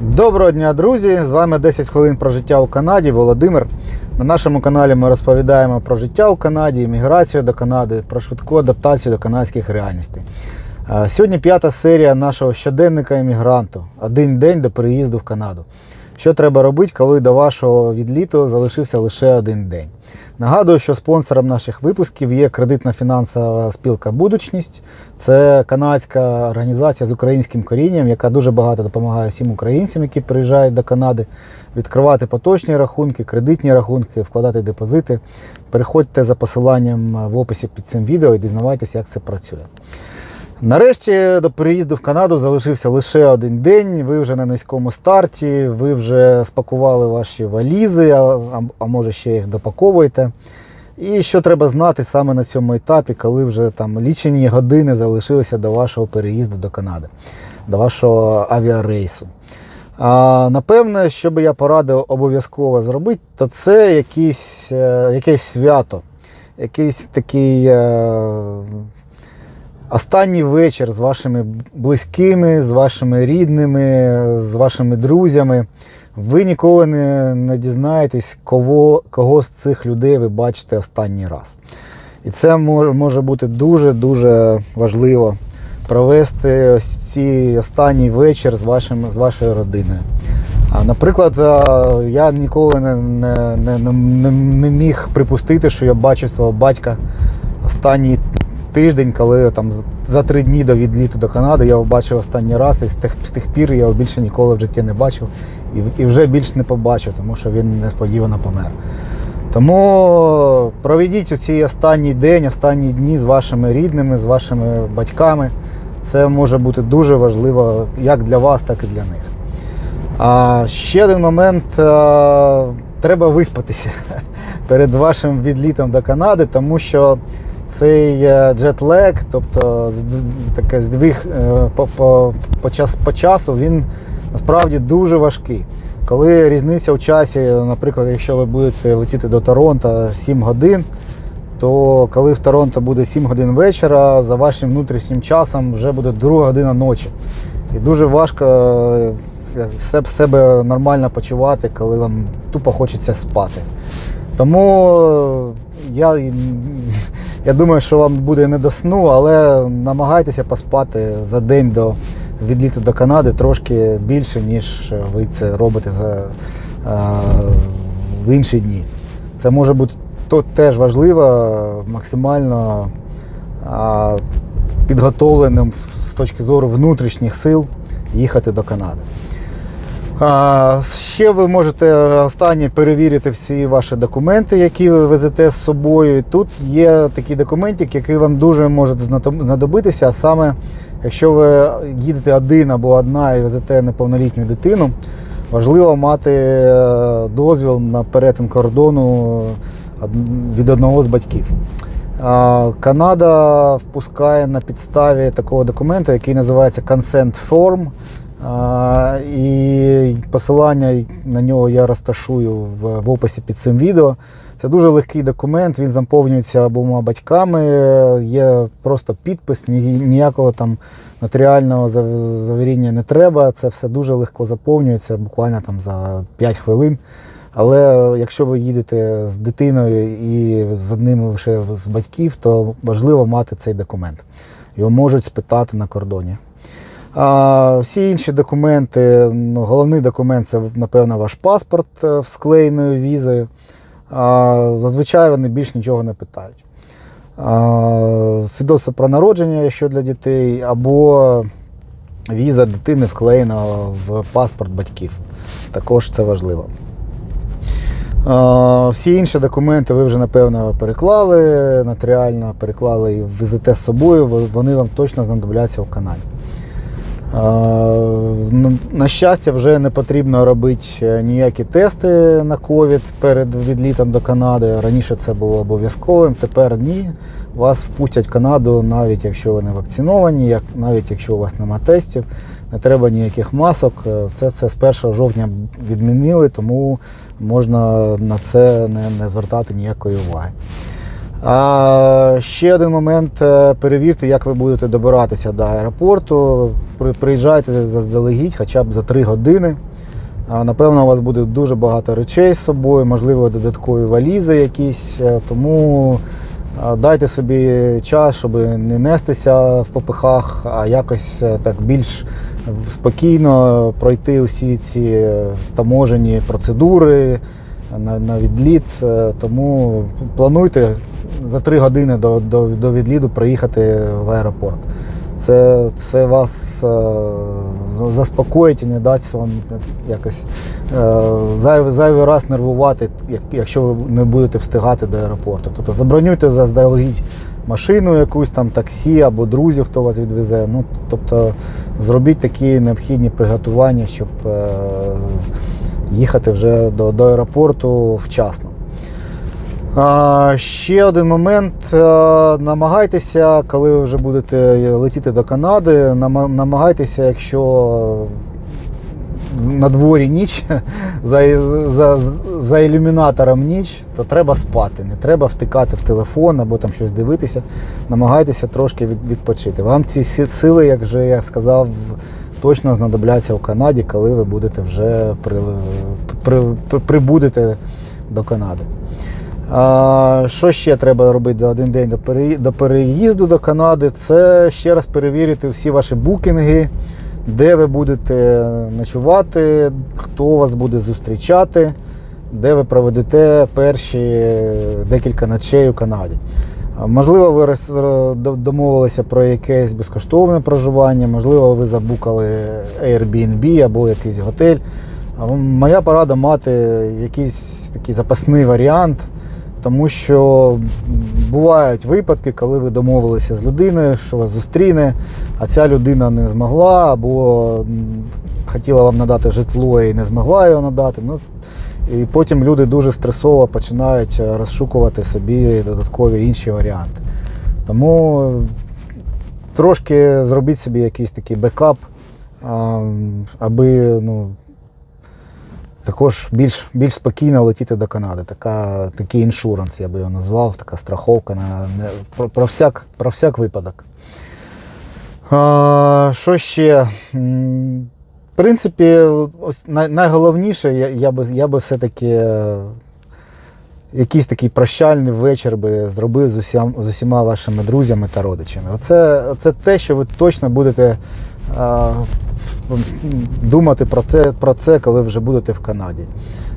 Доброго дня, друзі! З вами 10 хвилин про життя у Канаді. Володимир. На нашому каналі ми розповідаємо про життя у Канаді, імміграцію до Канади, про швидку адаптацію до канадських реальностей. Е, Сьогодні п'ята серія нашого щоденника іммігранту. Один день до переїзду в Канаду. Що треба робити, коли до вашого відліту залишився лише один день? Нагадую, що спонсором наших випусків є кредитна фінансова спілка Будучність. Це канадська організація з українським корінням, яка дуже багато допомагає всім українцям, які приїжджають до Канади, відкривати поточні рахунки, кредитні рахунки, вкладати депозити. Переходьте за посиланням в описі під цим відео і дізнавайтеся, як це працює. Нарешті до переїзду в Канаду залишився лише один день. Ви вже на низькому старті, ви вже спакували ваші валізи, а, а- може ще їх допаковуєте. І що треба знати саме на цьому етапі, коли вже там лічені години залишилися до вашого переїзду до Канади, до вашого авіарейсу. А, напевне, що би я порадив обов'язково зробити, то це якийсь, е, якесь свято, якийсь такий. Останній вечір з вашими близькими, з вашими рідними, з вашими друзями. Ви ніколи не, не дізнаєтесь, кого, кого з цих людей ви бачите останній раз. І це може, може бути дуже-дуже важливо провести ось цей останній вечір з, вашим, з вашою родиною. А, Наприклад, я ніколи не, не, не, не, не міг припустити, що я бачу свого батька останній тиждень, коли там за три дні до відліту до Канади я його бачив останній раз, і з тих, з тих пір я його більше ніколи в житті не бачив і, і вже більше не побачив, тому що він несподівано помер. Тому проведіть оцей останній день, останні дні з вашими рідними, з вашими батьками. Це може бути дуже важливо як для вас, так і для них. А ще один момент. а, Треба виспатися перед вашим відлітом до Канади, тому що цей е, джетлег, тобто таке здвиг е, по, по, по, час, по часу, він насправді дуже важкий. Коли різниця в часі, наприклад, якщо ви будете летіти до Торонто 7 годин, то коли в Торонто буде 7 годин вечора, за вашим внутрішнім часом вже буде 2 година ночі. І дуже важко е, себе нормально почувати, коли вам тупо хочеться спати. Тому я, я думаю, що вам буде не до сну, але намагайтеся поспати за день до відліту до Канади трошки більше, ніж ви це робите за, е, в інші дні. Це може бути то теж важливо, максимально а, підготовленим з точки зору внутрішніх сил їхати до Канади. Ще ви можете останнє перевірити всі ваші документи, які ви везете з собою. Тут є такий документик, який вам дуже може знадобитися, а саме, якщо ви їдете один або одна і везете неповнолітню дитину, важливо мати е, дозвіл на перетин кордону від одного з батьків. Канада впускає на підставі такого документу, який називається Consent Form. І посилання на нього я розташую в, в описі під цим відео. Це дуже легкий документ, він заповнюється обома батьками, є просто підпис, ні- ніякого там нотаріального завіріння не треба. Це все дуже легко заповнюється, буквально там за 5 хвилин. Але якщо ви їдете з дитиною і з одним лише з батьків, то важливо мати цей документ. Його можуть спитати на кордоні. А всі інші документи, головний документ це, напевно, ваш паспорт е, з склеєною візою. А, зазвичай вони більш нічого не питають. А, свідоцтво про народження, якщо для дітей, або віза дитини вклеєна в паспорт батьків. Також це важливо. Всі інші документи ви вже напевно переклали нотаріально, переклали і везете з собою, вони вам точно знадобляться в Канаді. На- щастя, вже не потрібно робити е, ніякі тести на ковід перед відлітом до Канади. Раніше це було обов'язковим, тепер ні. Вас впустять в Канаду, навіть якщо ви не вакциновані, навіть якщо у вас нема тестів, не треба ніяких масок. Е, Все це з 1 жовтня відмінили, тому можна на це не звертати ніякої уваги. А ще один момент. е, Перевірте, як ви будете добиратися до аеропорту. Приїжджайте заздалегідь, хоча б за 3 години. Напевно, у вас буде дуже багато речей з собою, можливо, додаткові валізи якісь. е, Тому дайте собі час, щоб не нестися в попихах, а якось е, так більш спокійно пройти усі ці таможені процедури на, на відліт. Е, Тому плануйте за три години до, до, до відліту приїхати в аеропорт. Це, це вас е, заспокоїть і не дасть вам якось е, зайвий, зайвий раз нервувати, як, якщо ви не будете встигати до аеропорту. Тобто забронюйте заздалегідь машину якусь там таксі або друзів, хто вас відвезе. Ну, тобто зробіть такі необхідні приготування, щоб е, їхати вже до, до аеропорту вчасно. А, ще один момент. Намагайтеся, коли вже будете летіти до Канади, намагайтеся, якщо на дворі ніч, за, за, за ілюмінатором ніч, то треба спати. Не треба втикати в телефон або там щось дивитися. Намагайтеся трошки від, відпочити. Вам ці сили, як вже я сказав, точно знадобляться у Канаді, коли ви будете вже при, при, при, прибудете до Канади. А, що ще треба робити за один день до переїзду до Канади? Це ще раз перевірити всі ваші букінги, де ви будете ночувати, хто вас буде зустрічати, де ви проведете перші декілька ночей у Канаді. Можливо, ви домовилися про якесь безкоштовне проживання, можливо, ви забукали Airbnb або якийсь готель. Моя порада мати якийсь такий запасний варіант, тому що бувають випадки, коли ви домовилися з людиною, що вас зустріне, а ця людина не змогла, або хотіла вам надати житло і не змогла його надати. Ну, і потім люди дуже стресово починають е, розшукувати собі додаткові інші варіанти. Тому трошки зробіть собі якийсь такий бекап, аби ну, також більш, більш спокійно летіти до Канади. Така, такий іншуранс, я би його назвав, така страховка на, про, про, всяк, про всяк випадок. А, що ще? Принципі, ось най, найголовніше, я, я, би, я би все-таки е, якийсь такий прощальний вечір би зробив з, усім, з усіма вашими друзями та родичами. Оце, оце те, що ви точно будете а, думати про, те, про це, коли вже будете в Канаді.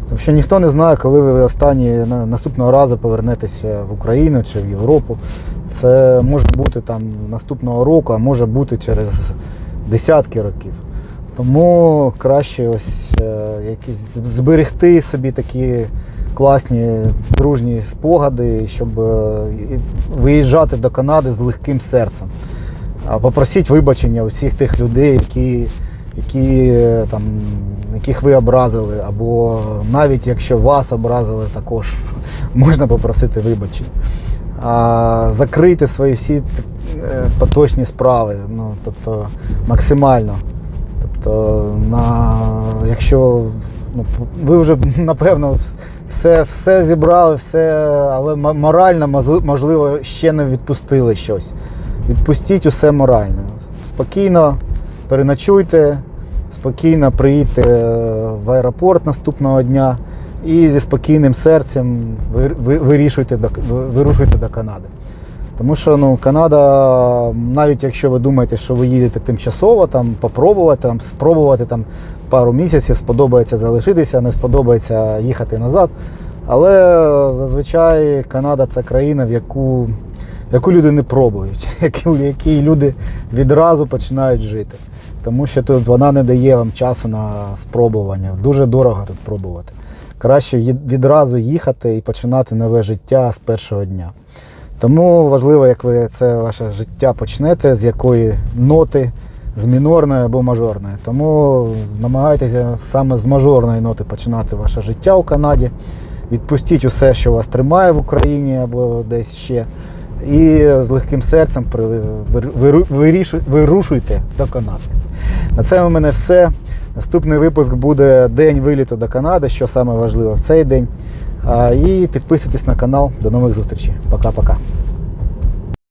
Тому що ніхто не знає, коли ви останні наступного разу повернетеся в Україну чи в Європу. Це може бути там наступного року, а може бути через десятки років. Тому краще ось е, якісь зберегти собі такі класні дружні спогади, щоб е, виїжджати до Канади з легким серцем. Попросіть вибачення у всіх тих людей, які, які, е, там, яких ви образили, або навіть якщо вас образили, також можна попросити вибачення. А закрити свої всі поточні справи, ну, тобто максимально. Тобто, на, якщо ну, ви вже напевно все, все зібрали, все, але морально можливо ще не відпустили щось. Відпустіть усе морально. Спокійно переночуйте, спокійно приїдьте в аеропорт наступного дня і зі спокійним серцем ви- ви- вирішуйте вирушуйте до Канади. Тому що ну, Канада, навіть якщо ви думаєте, що ви їдете тимчасово, там попробувати, там, спробувати там, пару місяців, сподобається залишитися, не сподобається їхати назад. Але зазвичай Канада це країна, в яку, яку люди не пробують, в якій люди відразу починають жити. Тому що тут вона не дає вам часу на спробування. Дуже дорого тут пробувати. Краще відразу їхати і починати нове життя з першого дня. Тому важливо, як ви це ваше життя почнете, з якої ноти, з мінорної або мажорної. Тому намагайтеся саме з мажорної ноти починати ваше життя у Канаді. Відпустіть усе, що вас тримає в Україні або десь ще. І з легким серцем вирушуйте до Канади. На це у мене все. Наступний випуск буде день виліту до Канади, що саме важливо в цей день. І підписуйтесь на канал. До нових зустрічей. Пока-пока.